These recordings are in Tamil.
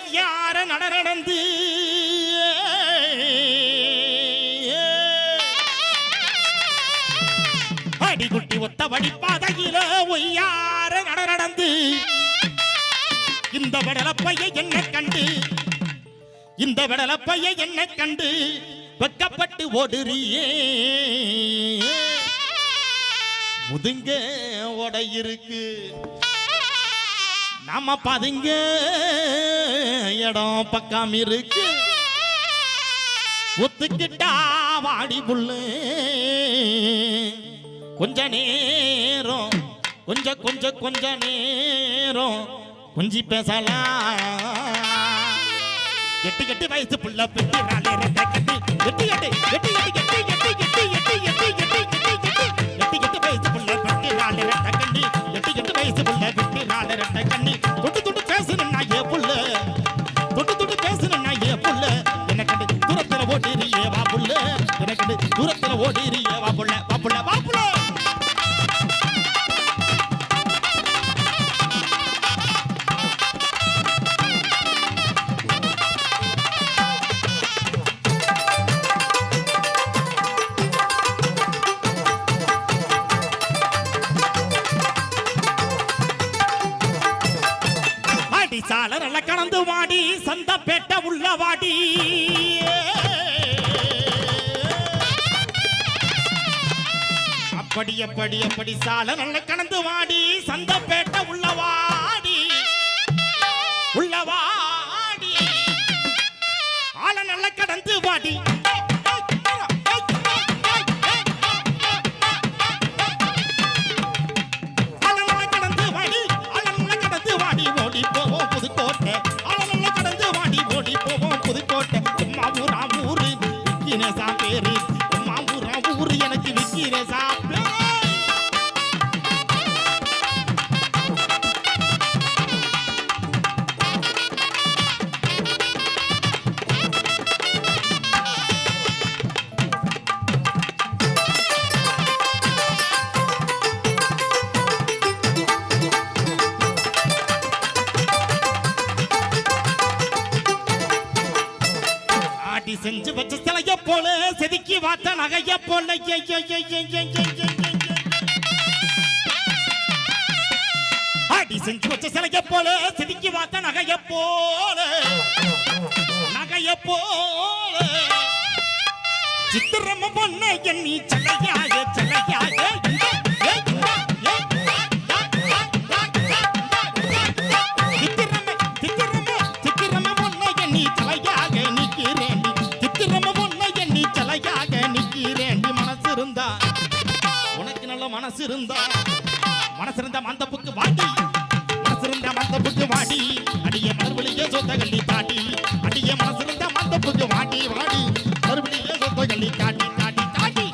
கையார நடந்து அடிகுட்டி ஒத்த வழிப்பாதையில ஒய்யார நடந்து இந்த விடலப்பைய என்ன கண்டு இந்த விடலப்பைய என்ன கண்டு வெக்கப்பட்டு ஓடுறியே. முதுங்க ஓட இருக்கு நாம பதுங்க. இடம் பக்கம் இருக்கு. ஒத்துக்கிட்டா வாடி புல்லு. கொஞ்ச நேரம் கொஞ்சம் கொஞ்சம் கொஞ்ச நேரம் கொஞ்சி பேசலாம். எட்டு கெட்டு வயசு புள்ள பெட்டி நாளே ரெட்டை கட்டி எட்டு எட்டு எட்டு எட்டு வாடி அப்படி அப்படி அப்படி சால நல்ல கடந்து வாடி. சந்தம்பேட்டை உள்ள வாடி உள்ள வாடி ஆள நல்ல கடந்து வாடி. போல செதுக்கி வாத்த நகைய போல. ஐய, செஞ்சு வச்ச சிலைய போல செதுக்கி வாத்த நகைய போல. நகைய போல. சித்திரம பொண்ண எண்ணி சலையாய சலையாய. தாண்டி தாண்டி தாண்டி தாண்டி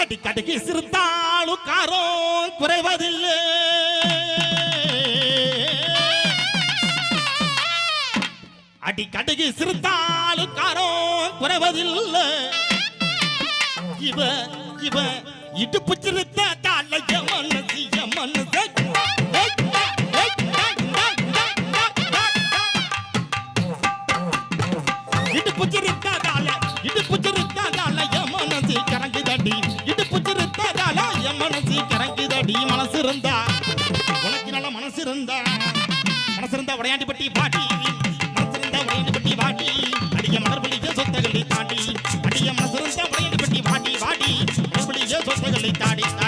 அடிக்கடிக்கு சிறுத்தாளு காரோ குறைவதில்லை. அடிக்கடிக்கு சிறுத்தாலும் காரம் குறைவதில்லை. இவ இவ இடுப்பு சிறுத்த தலைய மனசு மனசு இடுப்பு சிறுத்த தால இடுப்பு சிறுத்த தலைய மனசு கரங்கி தடி இடுப்பு சிறுத்த தலைய மனசு கரங்கி தடி மனசு இருந்தா உனக்கு நல்ல மனசு இருந்தா மனசு இருந்தா உடையாண்டி பட்டி பாட்டி. பட்டி வாடி அடிய மலர்வழிய சொத்தகளை தாண்டி அடிய மனசு இருந்தா உடையாண்டி பட்டி வாட்டி வாடி மலர்வழிய சொத்தகளை தாடி தாடி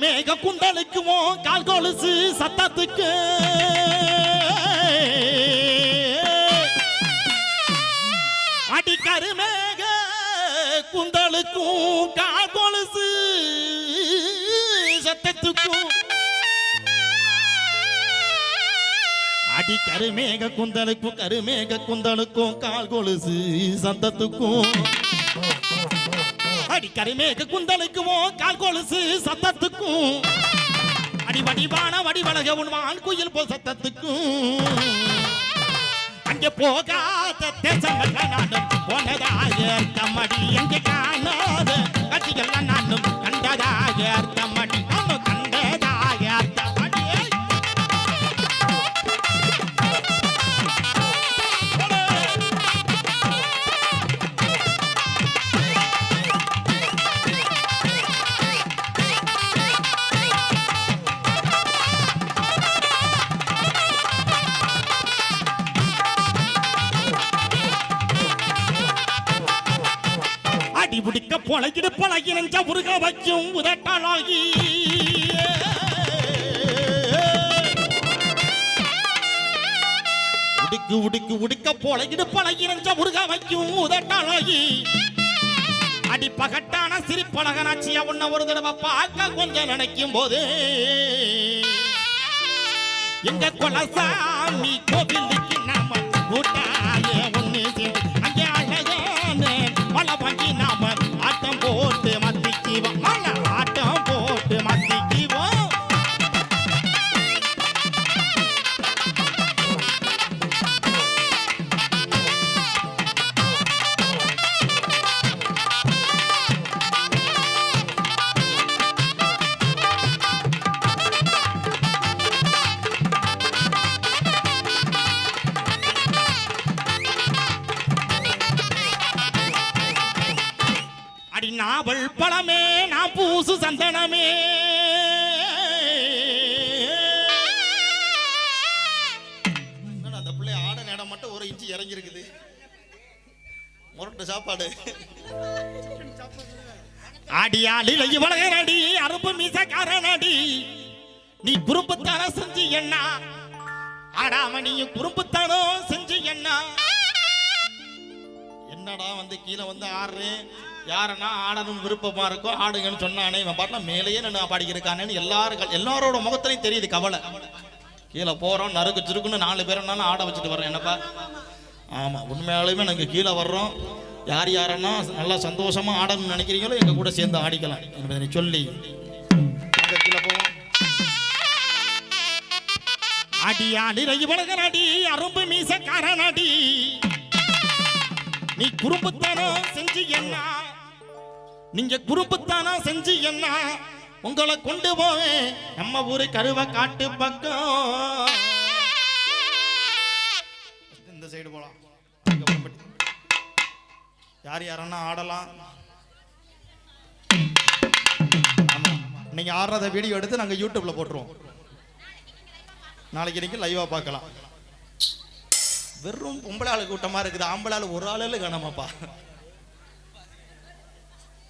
மேக கருமேக கால் கொலுசு சத்தத்துக்கு? கருமேக கால் கொலுசு சத்தத்துக்கும். அடி கருமேக குந்தலுக்கும் கருமேக குந்தலுக்கும் கால் கொலுசு சத்தத்துக்கும். அடி குந்தலுக்குமோ கால் கொலுசு சத்தத்துக்கும். அடி வடிவான வடிவழக உண்மான் குயில் போ சத்தத்துக்கும். அங்கே போகாத தேசங்கள் நானும் போனதாக தம்மடி எங்கே காணாத கட்சிகள் நானும் கண்டதாக பிடிக்க பொழகிடு பழகி நெஞ்ச முருக வைக்கும் உதட்டாளாகி. உடுக்கு உடுக்கு உடுக்க பொழகிடு பழகி நெஞ்ச முருக வைக்கும் உதட்டாளாகி. அடி பகட்டான சிரிப்பழகனாச்சிய உன்ன ஒரு தடவை பார்க்க கொஞ்சம் நினைக்கும் போது. எங்க குலசாமி கோவிலுக்கு நாம கூட்டாய நாவல் பழமே நான் பூசு சந்தனமே. அந்த பிள்ளை ஆட நேரம் மட்டும் ஒரு இன்ச்சு இறங்கி இருக்குது முரட்டு சாப்பாடு. அடியாளில் இவ்வளவு நடி அருப்பு மீசக்காரனடி நீ குறும்புத்தான செஞ்சு என்ன? ஆடாம நீ குறும்புத்தானோ செஞ்சு என்ன? என்னடா வந்து கீழே வந்து ஆடுறேன்? யாரனா ஆடணும் விருப்பமா இருக்கோ ஆடுங்கன்னு சொன்னானே இவன் பாட்டில் மேலேயே நான் பாடிக்கிருக்கானேன்னு எல்லாரும் எல்லாரோட முகத்திலையும் தெரியுது கவலை. கீழே போறோம் நறுக்கு சுருக்குன்னு நாலு பேரனாலும் ஆட வச்சுட்டு வரேன் என்னப்பா? ஆமா உண்மையாலுமே நாங்க கீழே வர்றோம். யார் யாரன்னா நல்லா சந்தோஷமா ஆடணும்னு நினைக்கிறீங்களோ எங்க கூட சேர்ந்து ஆடிக்கலாம். என்பதை சொல்லி. கீழே போவோம். அடியாளில் இவ்வளவு நடி அரும்பு மீசக்காரனடி நீ குறும்புத்தனம் செஞ்சு என்ன? நீங்க குறும்புத்தானோ செஞ்சு என்ன? உங்களை கொண்டு போவேன் நம்ம ஊரு கருவ காட்டு பக்கம். இந்த சைடு போலாம். யார் யாரன்னா ஆடலாம். நீங்க ஆடுறத வீடியோ எடுத்து நாங்க யூடியூப்ல போட்டுருவோம். நாளைக்கு இன்னைக்கு லைவா பார்க்கலாம். வெறும் பொம்பளை ஆளு கூட்டமா இருக்குது. ஆம்பளை ஆளு ஒரு ஆளு காணாமப்பா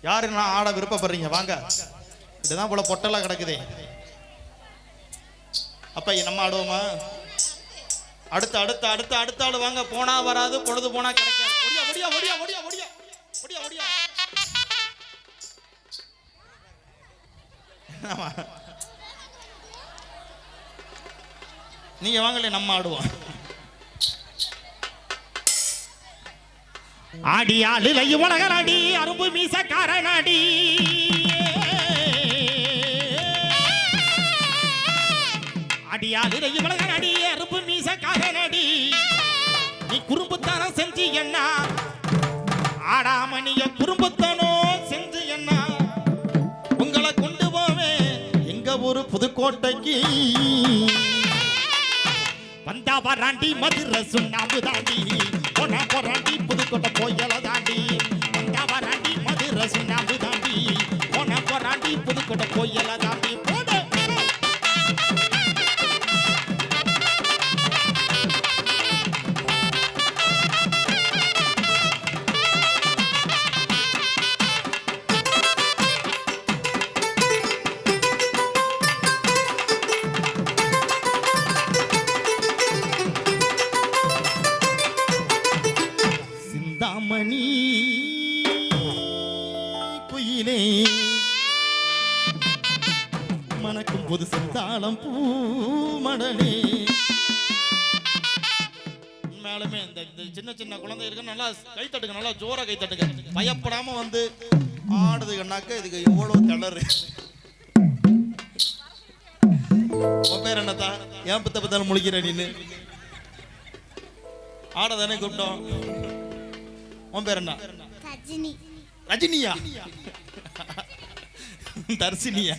யாரு நான் ஆட விருப்பப்படுறீங்க? வாங்க. இதுதான் போல பொட்டெல்லாம் கிடக்குதே. அப்ப நம்ம ஆடுவோமா? அடுத்து அடுத்து அடுத்து அடுத்த ஆடு. வாங்க போனா வராது பொழுது போனா கிடைக்காது. ஒடியா ஒடியா ஒடியா ஒடியா ஒடியா ஒடியா ஒடியா நீங்க வாங்கல நம்ம ஆடுவோம். அடியாளில் உலகரடி அரும்பு மீசக்காரனடி. அடியாளில் உலகரடி அரும்பு மீசக்காரனடி. நீ குறும்புத்தானோ செஞ்சு என்ன? ஆடாம நீ குறும்புத்தானோ செஞ்சு என்ன? உங்களை கொண்டு போவேன் எங்க ஊரு புதுக்கோட்டைக்கு. வந்தா வராண்டி மதுரை சுண்ணாம்பு தாண்டி போனா போராண்டி புதுக்கோட்டை போயல தாண்டி வந்தா மதுரை சுண்ணாம்பு தாண்டி போன போராண்டி புதுக்கோட்டை போயல தாண்டி. பூமடலே உண்மையாலுமே இந்த சின்ன சின்ன குழந்தை இருக்கு நல்லா கை தட்டுங்க நல்லா ஜோரா கை தட்டுங்க. பயப்படாம வந்து ஆடுதுகன்னாக்க இதுக்கு எவ்வளவு திணறு. உன் பேர் என்னத்தா? ஏன் பித்த பித்தாலும் முழிக்கிற நீனு? ஆட தானே கூப்பிட்டோம். உன் பேர் என்ன? ரஜினி. ரஜினியா? தர்சினியா.